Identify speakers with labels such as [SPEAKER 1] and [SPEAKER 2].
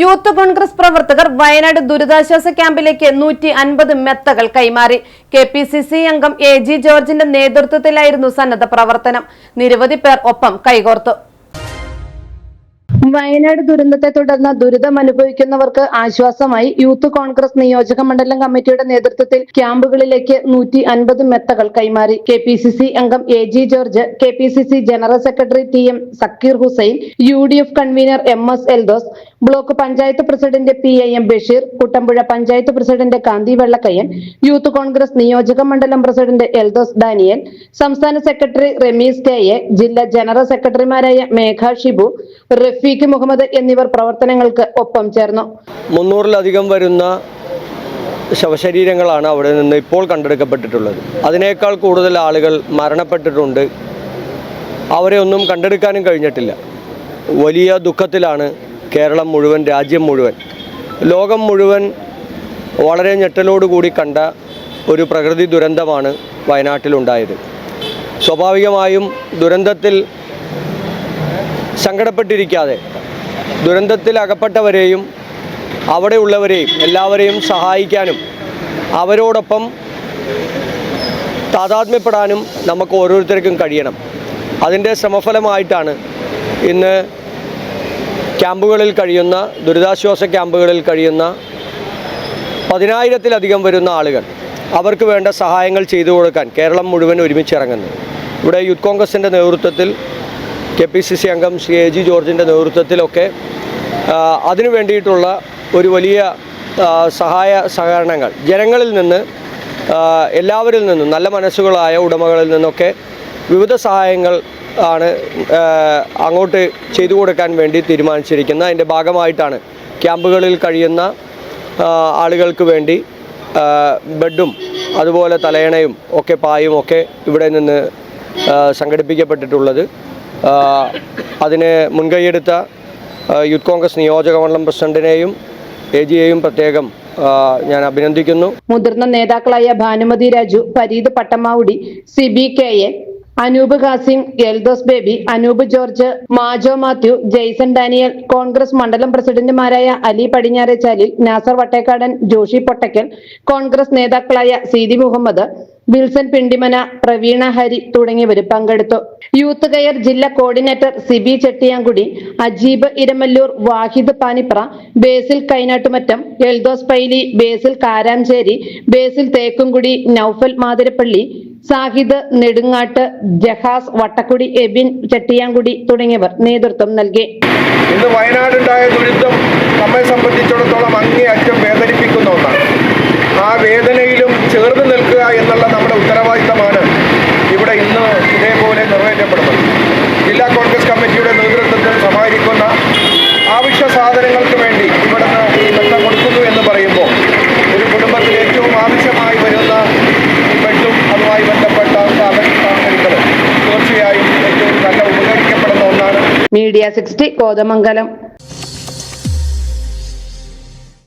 [SPEAKER 1] Youth Congress പ്രവർത്തകർ വയനാട് ദുരിതാശ്വാസ ക്യാമ്പിലേക്ക് നൂറ്റി അൻപത് മെത്തകൾ കൈമാറി. കെ പി സി സി അംഗം എ ജി ജോർജിന്റെ നേതൃത്വത്തിലായിരുന്നു സന്നദ്ധ പ്രവർത്തനം. നിരവധി പേർ ഒപ്പം കൈകോർത്തു. വയനാട് ദുരന്തത്തെ തുടർന്ന് ദുരിതം അനുഭവിക്കുന്നവർക്ക് ആശ്വാസമായി യൂത്ത് കോൺഗ്രസ് നിയോജക മണ്ഡലം കമ്മിറ്റിയുടെ നേതൃത്വത്തിൽ ക്യാമ്പുകളിലേക്ക് നൂറ്റി അൻപത് മെത്തകൾ കൈമാറി. കെ പി സി സി അംഗം A G George K P C C general secretary T M Zakir Hussain U D F convenor M S Eldhose block panchayat president P M Basheer Kuttampuzha panchayat president Kanthi Vellakkayyan youth Congress നിയോജക മണ്ഡലം president Eldhose Daniel സംസ്ഥാന secretary Ramees K A ജില്ലാ general സെക്രട്ടറിമാരായ മേഘ ഷിബു റഫീഖ് മുഹമ്മദ് എന്നിവർ പ്രവർത്തനങ്ങൾക്ക് ഒപ്പം ചേർന്നു.
[SPEAKER 2] മുന്നൂറിലധികം വരുന്ന ശവശരീരങ്ങളാണ് അവിടെ നിന്ന് ഇപ്പോൾ കണ്ടെടുക്കപ്പെട്ടിട്ടുള്ളത്. അതിനേക്കാൾ കൂടുതൽ ആളുകൾ മരണപ്പെട്ടിട്ടുണ്ട്. അവരെ ഒന്നും കണ്ടെടുക്കാനും കഴിഞ്ഞിട്ടില്ല. വലിയ ദുഃഖത്തിലാണ് കേരളം മുഴുവൻ രാജ്യം മുഴുവൻ. ലോകം മുഴുവൻ വളരെ ഞെട്ടലോടുകൂടി കണ്ട ഒരു പ്രകൃതി ദുരന്തമാണ് വയനാട്ടിലുണ്ടായത്. സ്വാഭാവികമായും ദുരന്തത്തിൽ സങ്കടപ്പെട്ടിരിക്കാതെ ദുരന്തത്തിൽ അകപ്പെട്ടവരെയും അവിടെയുള്ളവരെയും എല്ലാവരെയും സഹായിക്കാനും അവരോടൊപ്പം താതാത്മ്യപ്പെടാനും നമുക്ക് ഓരോരുത്തർക്കും കഴിയണം. അതിന്റെ ശ്രമഫലമായിട്ടാണ് ഇന്ന് ക്യാമ്പുകളിൽ കഴിയുന്ന ദുരിതാശ്വാസ ക്യാമ്പുകളിൽ കഴിയുന്ന പതിനായിരത്തിലധികം വരുന്ന ആളുകൾ അവർക്ക് വേണ്ട സഹായങ്ങൾ ചെയ്തു കൊടുക്കാൻ കേരളം മുഴുവൻ ഒരുമിച്ചിറങ്ങുന്നു. ഇവിടെ യൂത്ത് കോൺഗ്രസിന്റെ നേതൃത്വത്തിൽ കെ പി സി സി അംഗം ശ്രീ എ ജി ജോർജിന്റെ നേതൃത്വത്തിലൊക്കെ അതിനു വേണ്ടിയിട്ടുള്ള ഒരു വലിയ സഹായ സഹകരണങ്ങൾ. ജനങ്ങളിൽ നിന്ന് എല്ലാവരിൽ നിന്നും നല്ല മനസ്സുകളായ ഉടമകളിൽ നിന്നൊക്കെ വിവിധ സഹായങ്ങൾ ആണ് അങ്ങോട്ട് ചെയ്തു കൊടുക്കാൻ വേണ്ടി തീരുമാനിച്ചിരിക്കുന്നത്. അതിന്റെ ഭാഗമായിട്ടാണ് ക്യാമ്പുകളിൽ കഴിയുന്ന ആളുകൾക്ക് വേണ്ടി ബെഡും അതുപോലെ തലയണയും ഒക്കെ പായും ഒക്കെ ഇവിടെ നിന്ന് സംഘടിപ്പിക്കപ്പെട്ടിട്ടുള്ളത്. അതിന് മുൻകൈയെടുത്ത യൂത്ത് കോൺഗ്രസ് നിയോജക മണ്ഡലം പ്രസിഡന്റിനെയും എ ജിയെയും പ്രത്യേകം ഞാൻ അഭിനന്ദിക്കുന്നു.
[SPEAKER 1] മുതിർന്ന നേതാക്കളായ Bhanumathi Raju Fareed Pattamavudi C B K A Anoop Khasim Eldhose Baby Anoop George Majo Mathew Jaison Daniel Congress മണ്ഡലം പ്രസിഡന്റുമാരായ അലി പടിഞ്ഞാറേച്ചാലിൽ നാസർ വട്ടേക്കാടൻ ജോഷി പൊട്ടക്കൽ കോൺഗ്രസ് നേതാക്കളായ സീതി മുഹമ്മദ് വിൽസൺ പിണ്ടിമന പ്രവീണ ഹരി തുടങ്ങിയവർ പങ്കെടുത്തു. യൂത്ത് കെയർ ജില്ലാ കോർഡിനേറ്റർ സിബി ചെട്ടിയാങ്കുടി അജീബ് ഇരമല്ലൂർ വാഹിദ് പാനിപ്ര ബേസിൽ കൈനാട്ടുമറ്റം എൽദോസ് പൈലി ബേസിൽ കാരാഞ്ചേരി ബേസിൽ തേക്കുംകുടി നൌഫൽ മാതിരപ്പള്ളി സാഹിദ് നെടുങ്ങാട്ട് ജഹാസ് വട്ടക്കുടി എബിൻ ചെട്ടിയാങ്കുടി തുടങ്ങിയവർ നേതൃത്വം നൽകി.
[SPEAKER 3] ഇന്ന് വയനാടുണ്ടായ ദുരിതം നമ്മെ സംബന്ധിച്ചിടത്തോളം അങ്ങേയറ്റം വേദനിപ്പിക്കുന്ന ഒന്നാണ്. ആ വേദനയിലും ചേർന്ന് നിൽക്കുക എന്നുള്ള നമ്മുടെ ഉത്തരവാദിത്തമാണ് ഇവിടെ ഇന്ന് ഇതേപോലെ ജില്ലാ കോൺഗ്രസ് കമ്മിറ്റിയുടെ നേതൃത്വത്തിൽ സമാഹരിക്കുന്ന ആവശ്യ സാധനങ്ങൾക്ക് വേണ്ടി ഇവിടുന്ന് ഈ കൊടുക്കുന്നു എന്ന് പറയുമ്പോൾ ഒരു കുടുംബത്തിൽ ഏറ്റവും ആവശ്യമായി വരുന്ന ബെഡും അതുമായി ബന്ധപ്പെട്ട തീർച്ചയായും ഏറ്റവും നല്ല ഉപകരിക്കപ്പെടുന്ന ഒന്നാണ്
[SPEAKER 1] മീഡിയ സിക്സ്റ്റി കോതമംഗലം.